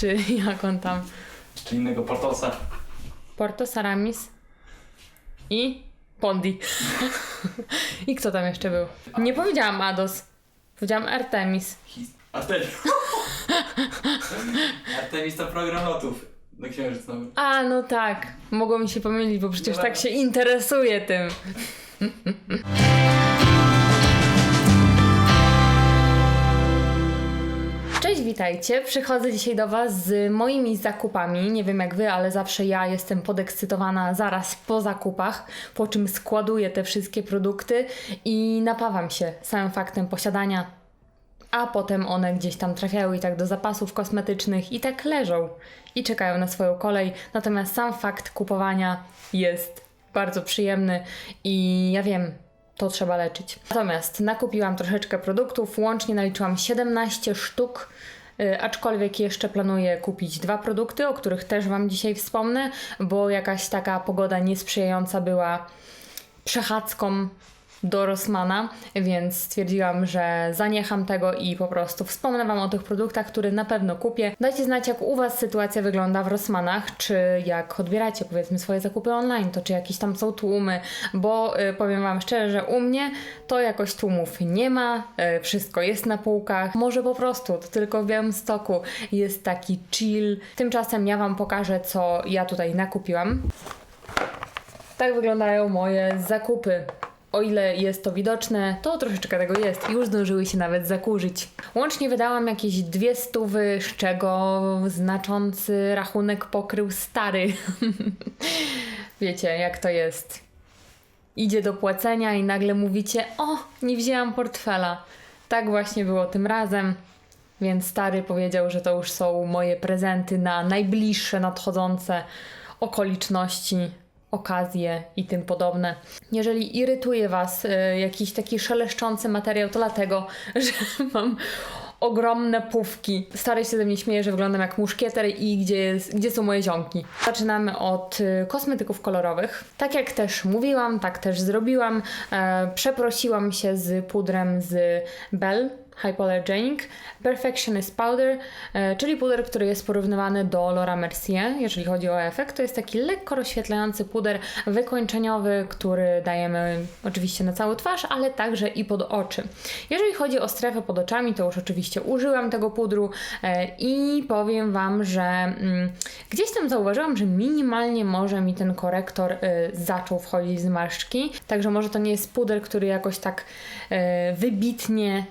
czy jak on tam? Czy innego Portosa. Porto, Saramis i Pondi. I kto tam jeszcze był? Nie powiedziałam Ados. Powiedziałam Artemis. Artemis. Artemis to program lotów do księżyc. A, no tak. Mogło mi się pomylić, bo przecież tak się interesuje tym. Cześć, witajcie. Przychodzę dzisiaj do Was z moimi zakupami. Nie wiem jak Wy, ale zawsze ja jestem podekscytowana zaraz po zakupach, po czym składuję te wszystkie produkty i napawam się samym faktem posiadania a potem one gdzieś tam trafiają i tak do zapasów kosmetycznych i tak leżą i czekają na swoją kolej. Natomiast sam fakt kupowania jest bardzo przyjemny i ja wiem, to trzeba leczyć. Natomiast nakupiłam troszeczkę produktów, łącznie naliczyłam 17 sztuk. y, Aczkolwiek jeszcze planuję kupić dwa produkty, o których też Wam dzisiaj wspomnę, bo jakaś taka pogoda niesprzyjająca była przechadzką do Rossmana, więc stwierdziłam, że zaniecham tego i po prostu wspomnę Wam o tych produktach, które na pewno kupię. Dajcie znać, jak u Was sytuacja wygląda w Rossmanach, czy jak odbieracie powiedzmy swoje zakupy online, to czy jakieś tam są tłumy, bo y, powiem Wam szczerze, że u mnie to jakoś tłumów nie ma, y, wszystko jest na półkach, może po prostu to tylko w Białymstoku jest taki chill. Tymczasem ja Wam pokażę, co ja tutaj nakupiłam. Tak wyglądają moje zakupy. O ile jest to widoczne, to troszeczkę tego jest. Już zdążyły się nawet zakurzyć. Łącznie wydałam jakieś dwie stówy, z czego znaczący rachunek pokrył stary. Wiecie, jak to jest. Idzie do płacenia i nagle mówicie: O, nie wzięłam portfela. Tak właśnie było tym razem. Więc stary powiedział, że to już są moje prezenty na najbliższe nadchodzące okoliczności, okazje i tym podobne. Jeżeli irytuje Was y, jakiś taki szeleszczący materiał, to dlatego, że mam ogromne pówki. Stary się ze mnie śmieje, że wyglądam jak muszkieter i gdzie, jest, gdzie są moje ziomki. Zaczynamy od y, kosmetyków kolorowych. Tak jak też mówiłam, tak też zrobiłam. E, przeprosiłam się z pudrem z Bell Hypoallergenic Perfectionist Powder, e, czyli puder, który jest porównywany do Laura Mercier, jeżeli chodzi o efekt. To jest taki lekko rozświetlający puder wykończeniowy, który dajemy oczywiście na całą twarz, ale także i pod oczy. Jeżeli chodzi o strefę pod oczami, to już oczywiście użyłam tego pudru e, i powiem Wam, że mm, gdzieś tam zauważyłam, że minimalnie może mi ten korektor e, zaczął wchodzić z marszczki, także może to nie jest puder, który jakoś tak wybitnie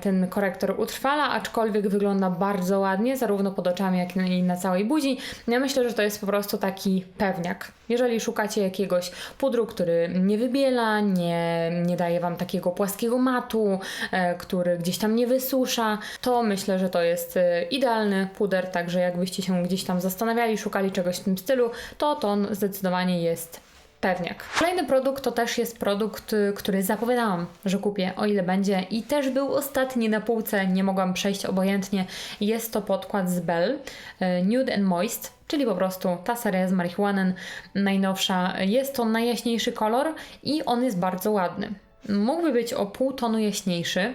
ten korektor utrwala, aczkolwiek wygląda bardzo ładnie, zarówno pod oczami, jak i na całej buzi. Ja myślę, że to jest po prostu taki pewniak. Jeżeli szukacie jakiegoś pudru, który nie wybiela, nie, nie daje Wam takiego płaskiego matu, e, który gdzieś tam nie wysusza, to myślę, że to jest e, idealny puder, także jakbyście się gdzieś tam zastanawiali, szukali czegoś w tym stylu, to to zdecydowanie jest Pewniak. Kolejny produkt to też jest produkt, y, który zapowiadałam, że kupię, o ile będzie i też był ostatni na półce, nie mogłam przejść obojętnie. Jest to podkład z Bell, y, Nude and Moist, czyli po prostu ta seria z marihuanen najnowsza. Jest to najjaśniejszy kolor i on jest bardzo ładny. Mógłby być o pół tonu jaśniejszy,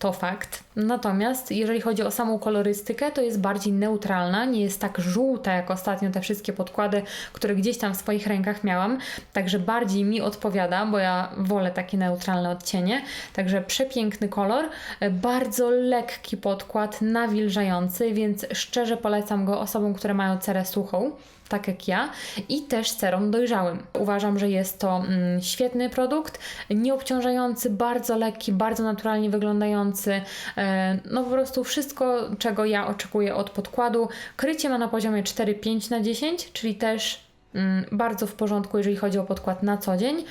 to fakt. Natomiast jeżeli chodzi o samą kolorystykę, to jest bardziej neutralna, nie jest tak żółta jak ostatnio te wszystkie podkłady, które gdzieś tam w swoich rękach miałam. Także bardziej mi odpowiada, bo ja wolę takie neutralne odcienie. Także przepiękny kolor, bardzo lekki podkład, nawilżający, więc szczerze polecam go osobom, które mają cerę suchą tak jak ja, i też serum dojrzałym. Uważam, że jest to mm, świetny produkt, nieobciążający, bardzo lekki, bardzo naturalnie wyglądający. E, no po prostu wszystko, czego ja oczekuję od podkładu. Krycie ma na poziomie 4-5 na 10, czyli też mm, bardzo w porządku, jeżeli chodzi o podkład na co dzień.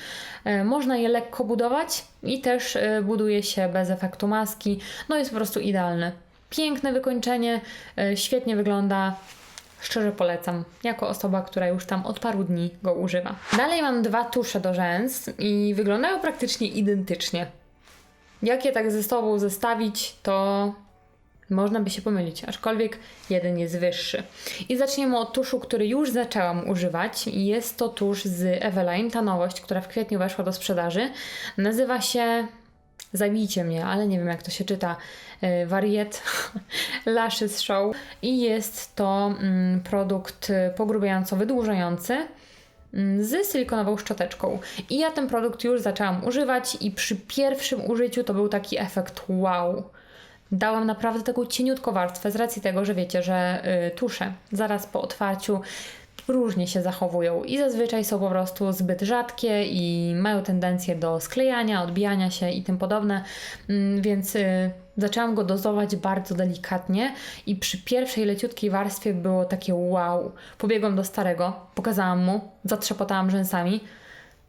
E, można je lekko budować i też e, buduje się bez efektu maski. No jest po prostu idealny. Piękne wykończenie, świetnie wygląda. Szczerze polecam, jako osoba, która już tam od paru dni go używa. Dalej mam dwa tusze do rzęs i wyglądają praktycznie identycznie. Jak je tak ze sobą zestawić, to można by się pomylić, aczkolwiek jeden jest wyższy. I zaczniemy od tuszu, który już zaczęłam używać. Jest to tusz z Eveline, ta nowość, która w kwietniu weszła do sprzedaży. Nazywa się zabijcie mnie, ale nie wiem jak to się czyta, y, wariet Lashes Show i jest to mm, produkt pogrubiająco wydłużający mm, z silikonową szczoteczką. I ja ten produkt już zaczęłam używać i przy pierwszym użyciu to był taki efekt wow. Dałam naprawdę taką cieniutką warstwę z racji tego, że wiecie, że y, tusze zaraz po otwarciu różnie się zachowują i zazwyczaj są po prostu zbyt rzadkie i mają tendencję do sklejania, odbijania się i tym podobne, Mm, więc y, zaczęłam go dozować bardzo delikatnie i przy pierwszej leciutkiej warstwie było takie wow. Pobiegłam do starego, pokazałam mu, zatrzepotałam rzęsami,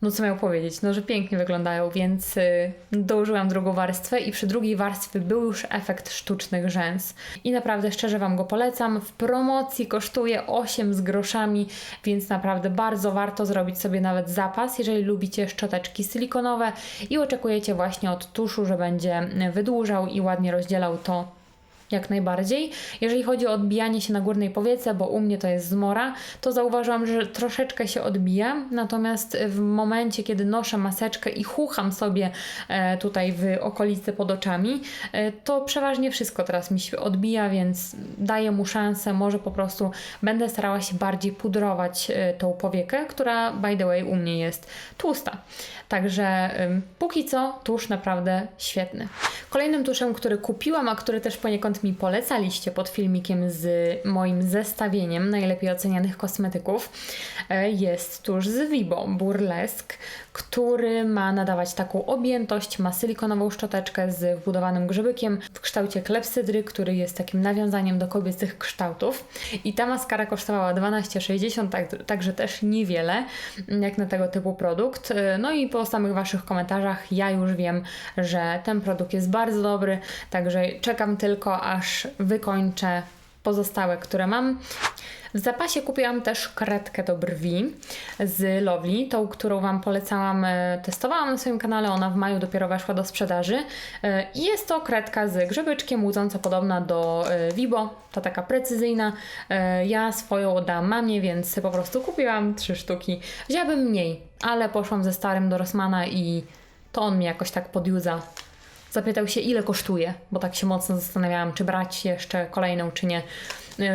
no co miał powiedzieć? No, że pięknie wyglądają, więc y, dołożyłam drugą warstwę i przy drugiej warstwie był już efekt sztucznych rzęs. I naprawdę szczerze Wam go polecam. W promocji kosztuje 8 z groszami, więc naprawdę bardzo warto zrobić sobie nawet zapas, jeżeli lubicie szczoteczki silikonowe i oczekujecie właśnie od tuszu, że będzie wydłużał i ładnie rozdzielał to jak najbardziej. Jeżeli chodzi o odbijanie się na górnej powiece, bo u mnie to jest zmora, to zauważyłam, że troszeczkę się odbija, natomiast w momencie, kiedy noszę maseczkę i chucham sobie e, tutaj w okolicy pod oczami, e, to przeważnie wszystko teraz mi się odbija, więc daję mu szansę, może po prostu będę starała się bardziej pudrować e, tą powiekę, która by the way u mnie jest tłusta. Także póki co tusz naprawdę świetny. Kolejnym tuszem, który kupiłam, a który też poniekąd mi polecaliście pod filmikiem z moim zestawieniem najlepiej ocenianych kosmetyków, e, jest tusz z Vibo Burlesque, który ma nadawać taką objętość, ma silikonową szczoteczkę z wbudowanym grzybykiem w kształcie klepsydry, który jest takim nawiązaniem do kobiecych kształtów. I ta maskara kosztowała 12,60, tak, także też niewiele jak na tego typu produkt. E, No i po samych Waszych komentarzach ja już wiem, że ten produkt jest bardzo dobry, także czekam tylko aż wykończę pozostałe, które mam. W zapasie kupiłam też kredkę do brwi z Lovely, tą, którą Wam polecałam, e, testowałam na swoim kanale, ona w maju dopiero weszła do sprzedaży. E, I jest to kredka z grzybyczkiem, łudząco podobna do e, Vibo, ta taka precyzyjna. Ja swoją oddałam mamie, więc po prostu kupiłam trzy sztuki. Wzięłabym mniej, ale poszłam ze starym do Rossmana i to on mi jakoś tak podjudza. Zapytał się, ile kosztuje, bo tak się mocno zastanawiałam, czy brać jeszcze kolejną, czy nie.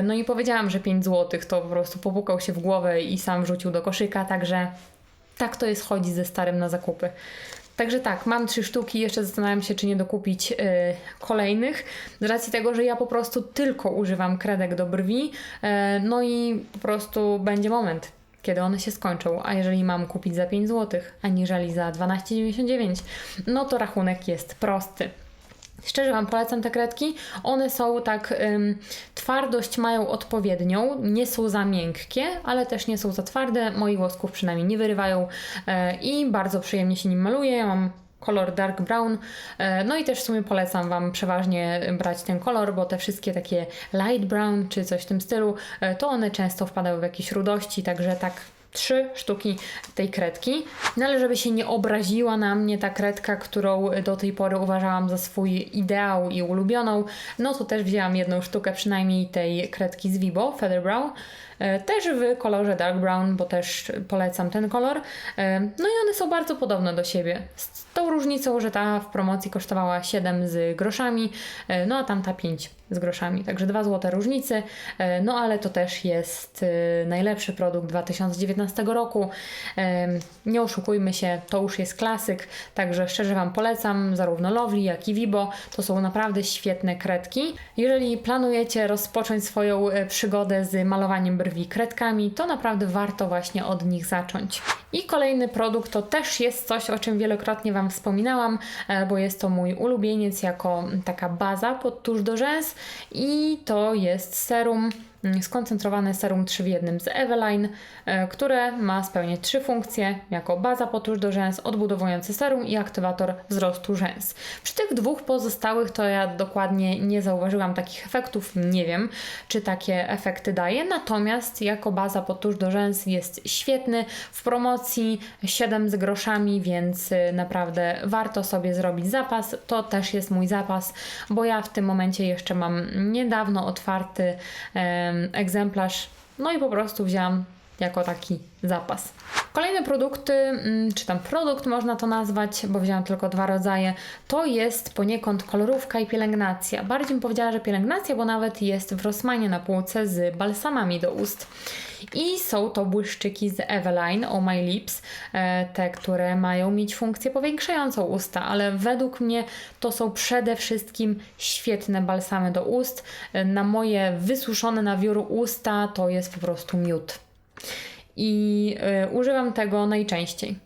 No i powiedziałam, że 5 zł, to po prostu popukał się w głowę i sam wrzucił do koszyka, także tak to jest chodzić ze starym na zakupy. Także tak, mam trzy sztuki, jeszcze zastanawiam się, czy nie dokupić y, kolejnych, z racji tego, że ja po prostu tylko używam kredek do brwi, y, no i po prostu będzie moment, kiedy one się skończą, a jeżeli mam kupić za 5 zł, aniżeli za 12,99, no to rachunek jest prosty. Szczerze Wam polecam te kredki. One są tak, ym, twardość mają odpowiednią, nie są za miękkie, ale też nie są za twarde. Moich włosków przynajmniej nie wyrywają e, i bardzo przyjemnie się nim maluje. Ja mam kolor dark brown. E, No i też w sumie polecam Wam przeważnie brać ten kolor, bo te wszystkie takie light brown czy coś w tym stylu, e, to one często wpadają w jakieś rudości, także tak trzy sztuki tej kredki. No ale żeby się nie obraziła na mnie ta kredka, którą do tej pory uważałam za swój ideał i ulubioną, no to też wzięłam jedną sztukę przynajmniej tej kredki z Vibo, Feather Brow. E, Też w kolorze dark brown, bo też polecam ten kolor. E, No i one są bardzo podobne do siebie. Z tą różnicą, że ta w promocji kosztowała 7 z groszami, e, no a tamta 5 z groszami. Także 2 złote różnicy. No ale to też jest najlepszy produkt 2019 roku. Nie oszukujmy się, to już jest klasyk. Także szczerze Wam polecam zarówno Lovely, jak i Vibo. To są naprawdę świetne kredki. Jeżeli planujecie rozpocząć swoją przygodę z malowaniem brwi kredkami, to naprawdę warto właśnie od nich zacząć. I kolejny produkt to też jest coś, o czym wielokrotnie Wam wspominałam, e, bo jest to mój ulubieniec jako taka baza pod tusz do rzęs i to jest serum skoncentrowane serum 3 w 1 z Eveline, e, które ma spełniać trzy funkcje jako baza pod tusz do rzęs, odbudowujący serum i aktywator wzrostu rzęs. Przy tych dwóch pozostałych to ja dokładnie nie zauważyłam takich efektów, nie wiem czy takie efekty daje, natomiast jako baza pod tusz do rzęs jest świetny, w promocji 7 z groszami, więc y, naprawdę warto sobie zrobić zapas, to też jest mój zapas, bo ja w tym momencie jeszcze mam niedawno otwarty egzemplarz, no i po prostu wzięłam jako taki zapas. Kolejne produkty, mm, czy tam produkt można to nazwać, bo wzięłam tylko dwa rodzaje, to jest poniekąd kolorówka i pielęgnacja. Bardziej bym powiedziała, że pielęgnacja, bo nawet jest w Rossmanie na półce z balsamami do ust. I są to błyszczyki z Eveline Oh My Lips, e, te, które mają mieć funkcję powiększającą usta, ale według mnie to są przede wszystkim świetne balsamy do ust. E, Na moje wysuszone na wiór usta to jest po prostu miód. I e, używam tego najczęściej.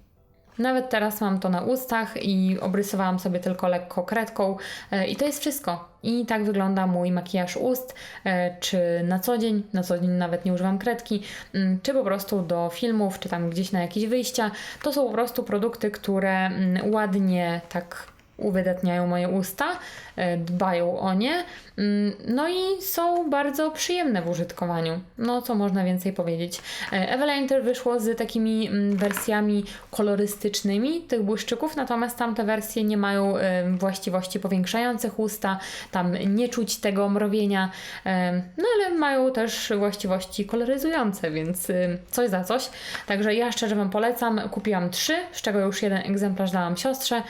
Nawet teraz mam to na ustach i obrysowałam sobie tylko lekko kredką e, i to jest wszystko. I tak wygląda mój makijaż ust, e, czy na co dzień, na co dzień nawet nie używam kredki, czy po prostu do filmów, czy tam gdzieś na jakieś wyjścia. To są po prostu produkty, które ładnie tak uwydatniają moje usta, e, dbają o nie, mm, no i są bardzo przyjemne w użytkowaniu. No, co można więcej powiedzieć. E, Eveline też wyszło z takimi mm, wersjami kolorystycznymi tych błyszczyków, natomiast tamte wersje nie mają e, właściwości powiększających usta, tam nie czuć tego mrowienia, no ale mają też właściwości koloryzujące, więc coś za coś. Także ja szczerze Wam polecam. Kupiłam trzy, z czego już jeden egzemplarz dałam siostrze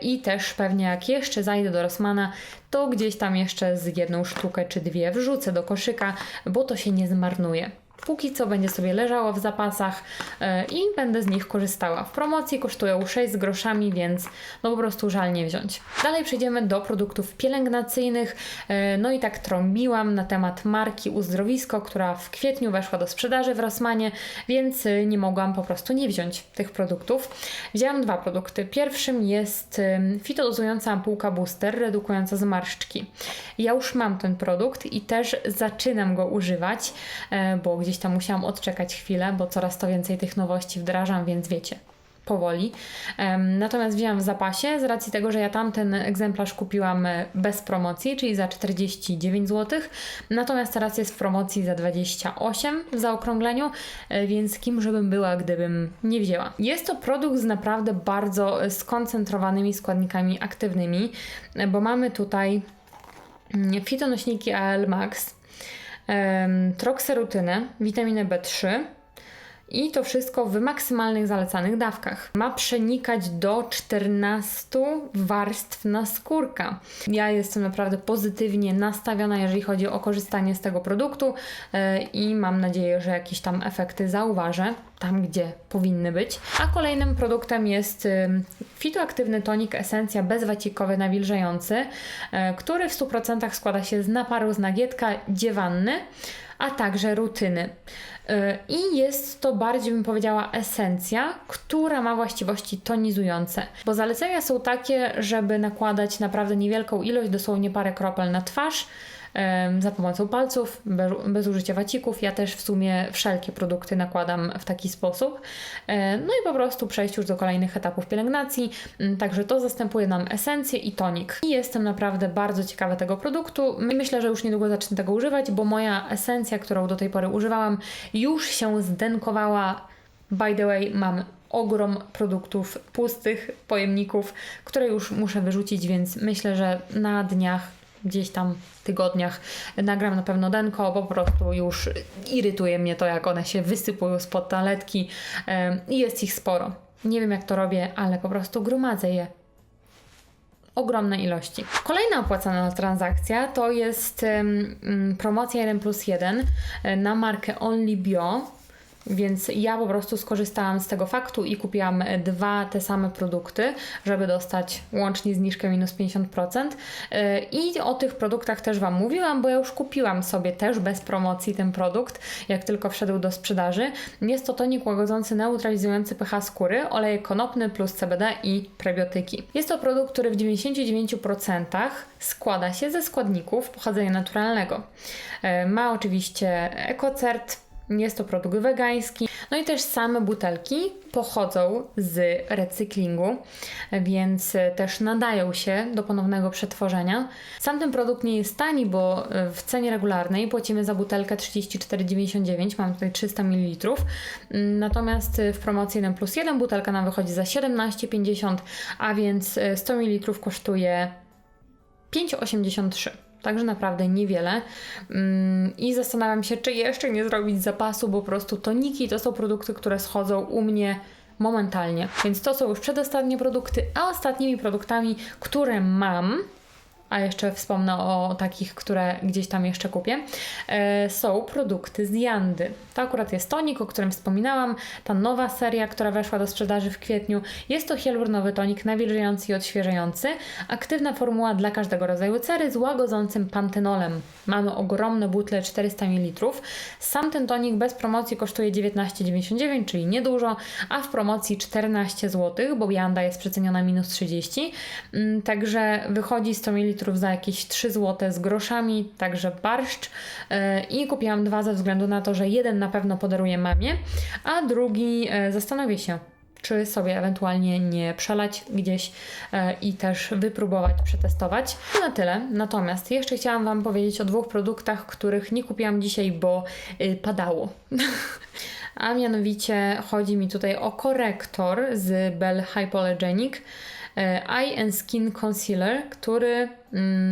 i też pewnie jak jeszcze zajdę do Rossmana, to gdzieś tam jeszcze z jedną sztukę czy dwie wrzucę do koszyka, bo to się nie zmarnuje. Póki co będzie sobie leżało w zapasach e, i będę z nich korzystała. W promocji kosztują 6 z groszami, więc no po prostu żal nie wziąć. Dalej przejdziemy do produktów pielęgnacyjnych. E, No i tak trąbiłam na temat marki Uzdrowisko, która w kwietniu weszła do sprzedaży w Rossmanie, więc e, nie mogłam po prostu nie wziąć tych produktów. Wzięłam dwa produkty. Pierwszym jest em, fitodozująca ampułka booster, redukująca zmarszczki. Ja już mam ten produkt i też zaczynam go używać, bo gdzieś tam musiałam odczekać chwilę, bo coraz to więcej tych nowości wdrażam, więc wiecie, powoli. Natomiast wzięłam w zapasie z racji tego, że ja tamten egzemplarz kupiłam e, bez promocji, czyli za 49 zł. Natomiast teraz jest w promocji za 28 w zaokrągleniu, e, więc kim żebym była, gdybym nie wzięła. Jest to produkt z naprawdę bardzo e, skoncentrowanymi składnikami aktywnymi, bo mamy tutaj mm, fitonośniki AL Max, trokserutynę, witaminę B3, i to wszystko w maksymalnych zalecanych dawkach. Ma przenikać do 14 warstw naskórka. Ja jestem naprawdę pozytywnie nastawiona, jeżeli chodzi o korzystanie z tego produktu e, i mam nadzieję, że jakieś tam efekty zauważę tam, gdzie powinny być. A kolejnym produktem jest ym, fitoaktywny tonik esencja bezwacikowy nawilżający, e, który w 100% składa się z naparu z nagietka dziewanny, a także rutyny. Y, I jest to bardziej bym powiedziała esencja, która ma właściwości tonizujące. Bo zalecenia są takie, żeby nakładać naprawdę niewielką ilość, dosłownie parę kropel na twarz. Za pomocą palców, bez, użycia wacików. Ja też w sumie wszelkie produkty nakładam w taki sposób. No i po prostu przejść już do kolejnych etapów pielęgnacji. Mm, Także to zastępuje nam esencję i tonik. I jestem naprawdę bardzo ciekawa tego produktu. My- Myślę, że już niedługo zacznę tego używać, bo moja esencja, którą do tej pory używałam, już się zdenkowała. By the way, mam ogrom produktów pustych, pojemników, które już muszę wyrzucić, więc myślę, że na dniach, gdzieś tam tygodniach nagram na pewno denko, bo po prostu już irytuje mnie to, jak one się wysypują spod taletki i jest ich sporo. Nie wiem jak to robię, ale po prostu gromadzę je ogromne ilości. Kolejna opłacana transakcja to jest mm, promocja 1 plus 1 e, na markę Only Bio. Więc ja po prostu skorzystałam z tego faktu i kupiłam dwa te same produkty, żeby dostać łącznie zniżkę minus 50%. E, I o tych produktach też Wam mówiłam, bo ja już kupiłam sobie też bez promocji ten produkt, jak tylko wszedł do sprzedaży. Jest to tonik łagodzący, neutralizujący pH skóry, oleje konopny plus CBD i prebiotyki. Jest to produkt, który w 99% składa się ze składników pochodzenia naturalnego. E, Ma oczywiście ekocert, jest to produkt wegański. No i też same butelki pochodzą z recyklingu, więc też nadają się do ponownego przetworzenia. Sam ten produkt nie jest tani, bo w cenie regularnej płacimy za butelkę 34,99, mam tutaj 300 ml. Natomiast w promocji 1 plus 1 butelka nam wychodzi za 17,50, a więc 100 ml kosztuje 5,83. Także naprawdę niewiele. Mm, I zastanawiam się, czy jeszcze nie zrobić zapasu, bo po prostu toniki to są produkty, które schodzą u mnie momentalnie. Więc to są już przedostatnie produkty, a ostatnimi produktami, które mam, a jeszcze wspomnę o takich, które gdzieś tam jeszcze kupię, e, są produkty z Jandy. To akurat jest tonik, o którym wspominałam, ta nowa seria, która weszła do sprzedaży w kwietniu. Jest to hialuronowy tonik nawilżający i odświeżający. Aktywna formuła dla każdego rodzaju cery z łagodzącym pantynolem. Mamy ogromne butle 400 ml. Sam ten tonik bez promocji kosztuje 19,99, czyli niedużo, a w promocji 14 zł, bo Janda jest przeceniona minus 30. Mm, Także wychodzi 100 ml za jakieś 3 zł z groszami, także barszcz. Yy, I kupiłam dwa ze względu na to, że jeden na pewno podaruję mamie, a drugi yy, zastanowię się, czy sobie ewentualnie nie przelać gdzieś e, i też wypróbować, przetestować. To na tyle. Natomiast jeszcze chciałam Wam powiedzieć o dwóch produktach, których nie kupiłam dzisiaj, bo y, padało. A mianowicie chodzi mi tutaj o korektor z Bell Hypoallergenic e, Eye and Skin Concealer, który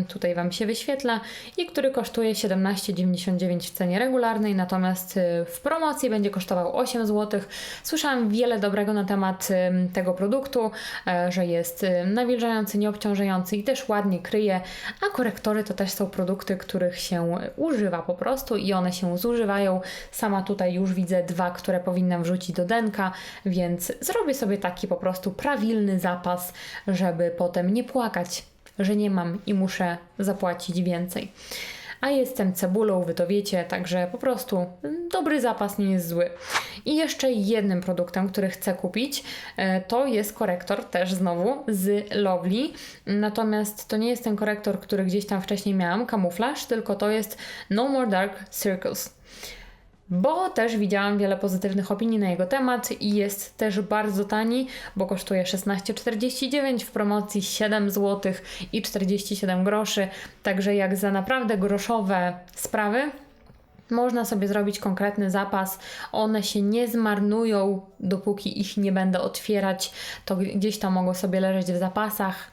tutaj Wam się wyświetla i który kosztuje 17,99 w cenie regularnej, natomiast y, w promocji będzie kosztował 8 zł. Słyszałam wiele dobrego na temat tego produktu, e, że jest y, nawilżający, nieobciążający i też ładnie kryje, a korektory to też są produkty, których się używa po prostu i one się zużywają. Sama tutaj już widzę dwa, które powinnam wrzucić do denka, więc zrobię sobie taki po prostu prawilny zapas, żeby potem nie płakać, że nie mam i muszę zapłacić więcej. A jestem cebulą, wy to wiecie, także po prostu dobry zapas nie jest zły. I jeszcze jednym produktem, który chcę kupić, e, to jest korektor też znowu z Lovely. Natomiast to nie jest ten korektor, który gdzieś tam wcześniej miałam, kamuflaż, tylko to jest No More Dark Circles bo też widziałam wiele pozytywnych opinii na jego temat i jest też bardzo tani, bo kosztuje 16,49 w promocji 7 zł i 47 groszy. Także jak za naprawdę groszowe sprawy, można sobie zrobić konkretny zapas. One się nie zmarnują, dopóki ich nie będę otwierać. To gdzieś tam mogą sobie leżeć w zapasach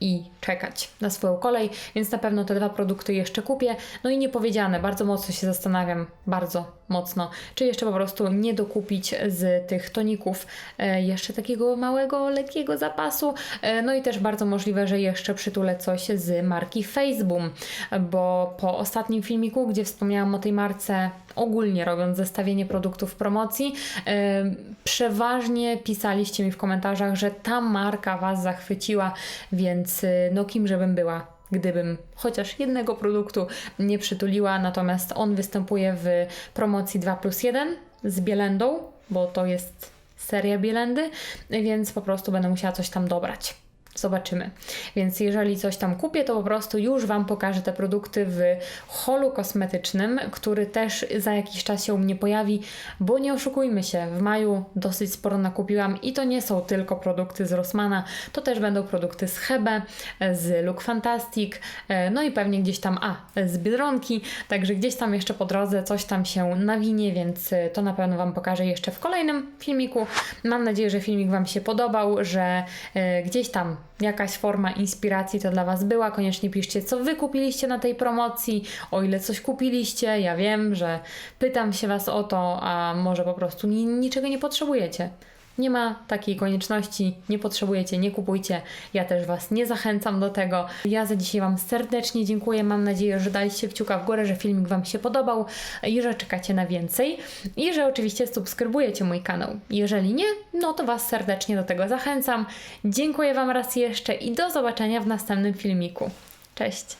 i czekać na swoją kolej, więc na pewno te dwa produkty jeszcze kupię. No i niepowiedziane, bardzo mocno się zastanawiam, bardzo mocno, czy jeszcze po prostu nie dokupić z tych toników e, jeszcze takiego małego, lekkiego zapasu. E, no i też bardzo możliwe, że jeszcze przytulę coś z marki Faceboom, bo po ostatnim filmiku, gdzie wspomniałam o tej marce, ogólnie robiąc zestawienie produktów promocji, e, przeważnie pisaliście mi w komentarzach, że ta marka Was zachwyciła, więc no kim żebym była gdybym chociaż jednego produktu nie przytuliła, natomiast on występuje w promocji 2 plus 1 z Bielendą, bo to jest seria Bielendy, więc po prostu będę musiała coś tam dobrać. Zobaczymy. Więc jeżeli coś tam kupię, to po prostu już Wam pokażę te produkty w holu kosmetycznym, który też za jakiś czas się u mnie pojawi, bo nie oszukujmy się, w maju dosyć sporo nakupiłam i to nie są tylko produkty z Rossmana, to też będą produkty z Hebe, z Look Fantastic, e, no i pewnie gdzieś tam, a, z Biedronki, także gdzieś tam jeszcze po drodze coś tam się nawinie, więc e, to na pewno Wam pokażę jeszcze w kolejnym filmiku. Mam nadzieję, że filmik Wam się podobał, że e, gdzieś tam jakaś forma inspiracji to dla Was była. Koniecznie piszcie, co Wy kupiliście na tej promocji, o ile coś kupiliście. Ja wiem, że pytam się Was o to, a może po prostu ni niczego nie potrzebujecie. Nie ma takiej konieczności, nie potrzebujecie, nie kupujcie. Ja też Was nie zachęcam do tego. Ja za dzisiaj Wam serdecznie dziękuję. Mam nadzieję, że daliście kciuka w górę, że filmik Wam się podobał i że czekacie na więcej. I że oczywiście subskrybujecie mój kanał. Jeżeli nie, no to Was serdecznie do tego zachęcam. Dziękuję Wam raz jeszcze i do zobaczenia w następnym filmiku. Cześć!